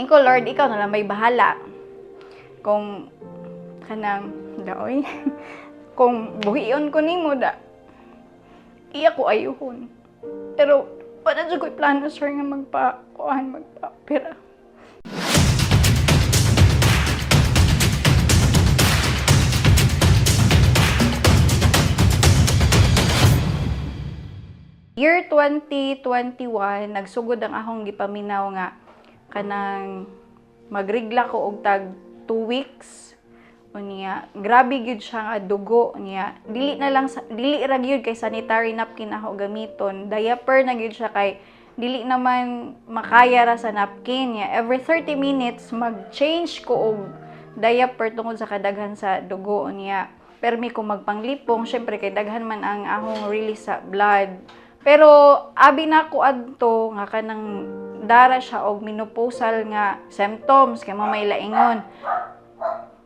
Ingko Lord, ikaw na lang may bahala. Kung kanang daoy kung buhiyon ko nimo da iya ko ayuhon. Pero wala jud ko'y plano sir nga magpa kuan magpa pera. Year 2021, nagsugod ang akong gipaminaw nga kanang magrigla ko og tag 2 weeks. Unya grabe gyud siya nga dugo niya. Dili na lang dili ra gyud kay sanitary napkin ako gamiton. Diaper na gyud siya kay dili naman makaya ra sa napkin niya. Every 30 minutes mag-change ko og diaper tungod sa kadaghan sa dugo niya. Permi ko magpanglipong syempre kay daghan man ang akong release sa blood. Pero abi na ko adto nga kanang dara siya og menopausal nga symptoms kay mamay laingon.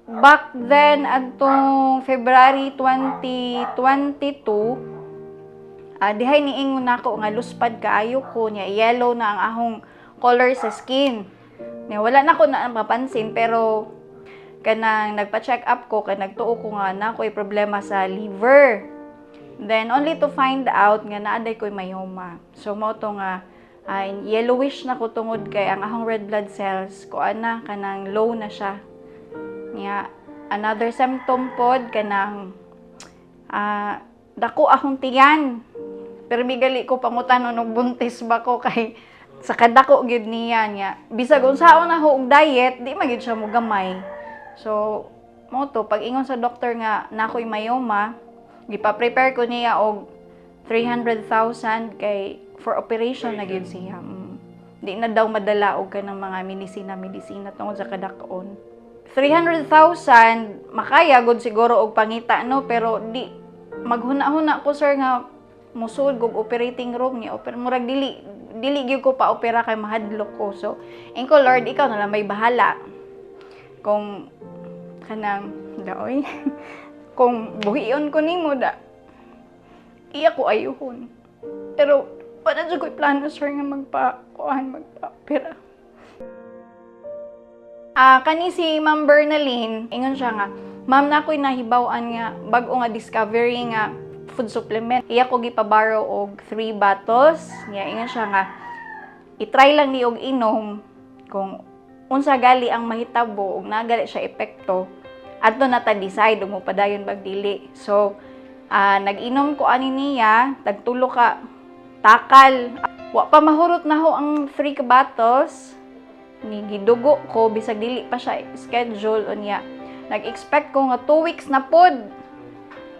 Back then adtong February 2022 ah dihay niingon nako nga luspad kaayo ko nya yellow na ang ahong color sa skin. Nya wala na ko na mapansin pero kanang nagpa-check up ko kay nagtuo ko nga na ko'y problema sa liver. Then only to find out nga naaday ko'y myoma so mo to nga ay yellowish na ko tungod kay ang ahong red blood cells ko ana kanang low na siya. Niya another symptom pod kanang ah dako akong tiyan. Pero migali ko pangutan og buntis ba ko kay sa kadako gyud niya niya bisag unsaon na og diet di magid siya mo gamay. So mo to pag ingon sa doktor nga nakoy myoma gipa-prepare ko niya og 300,000 kay for operation na gyud siya. Mm. di na daw madala og kanang mga medisina medisina tungod sa kadakon. 300,000 makaya gud siguro og pangita no? Pero di maghuna-huna ko sir nga musud og operating room ni oper murag dili dili gyud ko pa opera kay mahadlok ko. So ingko lord ikaw na lang may bahala. Kung kanang daoy kung buhiyon ko nimo da iya ko ayuhon. Pero wala jud ko'y plano sir nga magpa kuan magpa opera Ah, kani si Ma'am Bernalyn, ingon siya nga, Ma'am na ako'y nahibaw-an nga bag-o nga discovery nga food supplement. Iya ko gipabaro og 3 bottles. Nga ingon siya nga i-try lang ni og inom kung unsa gali ang mahitabo ug nagali siya epekto adto na ta decide mo padayon bag dili. So, ah, nag-inom ko ani niya, tagtulo ka takal. Wa pa mahurot na ho ang 3 ka bottles ni gidugo ko bisag dili pa siya schedule unya. Nag-expect ko nga 2 weeks na pod.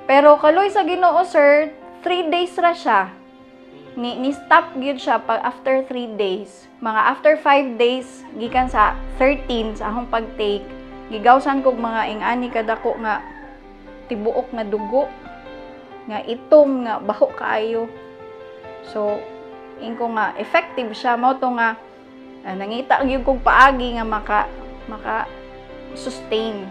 Pero kaloy sa Ginoo sir 3 days ra siya. Ni ni stop gyud siya pag after 3 days. Mga after 5 days gikan sa 13 sa akong pag-take. Gigawsan kog mga ingani kadako nga tibuok nga dugo nga itom nga baho kaayo so ingko nga effective siya. Mao to nga Ah, nangita gyud kog paagi nga maka maka sustain.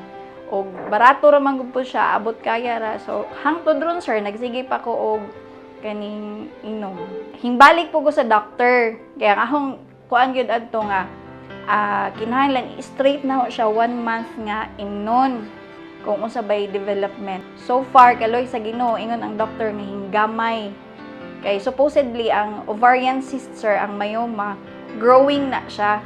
Og barato ra man po siya abot kaya ra. So hangtod ron sir nagsige pa ko og kaning inom. Hingbalik po ko sa doctor. Kaya akong kuan gyud adto nga ah kinahanglan straight na siya one month nga inon kung unsa bay development. So far kaloy sa Ginoo ingon ang doctor nga hinggamay kay supposedly ang ovarian cyst sir ang myoma growing na siya.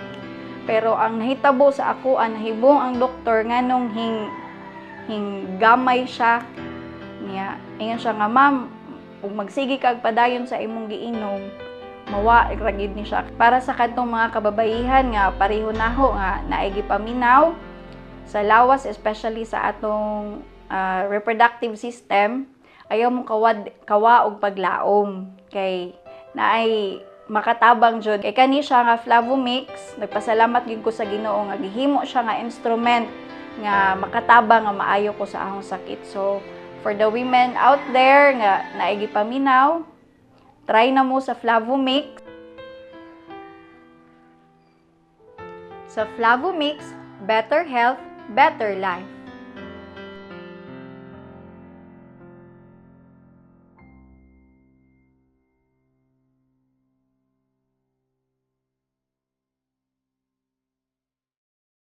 Pero ang nahitabo sa ako, ang nahibong ang doktor nga nung hing, hing gamay siya. Niya, ingon siya nga, ma'am, kung magsigi kag padayon sa imong giinom, mawa ragid ni siya. Para sa kadtong mga kababaihan nga pareho naho nga naigi paminaw sa lawas especially sa atong ah, reproductive system ayaw mo kawad kawa og paglaom. Kay naay makatabang jud. Kay kani siya nga Flavomix nagpasalamat gyud ko sa Ginoo nga gihimo siya nga instrument nga makatabang nga maayo ko sa akong sakit. So for the women out there nga naigi paminaw try na mo sa Flavomix sa Flavomix better health better life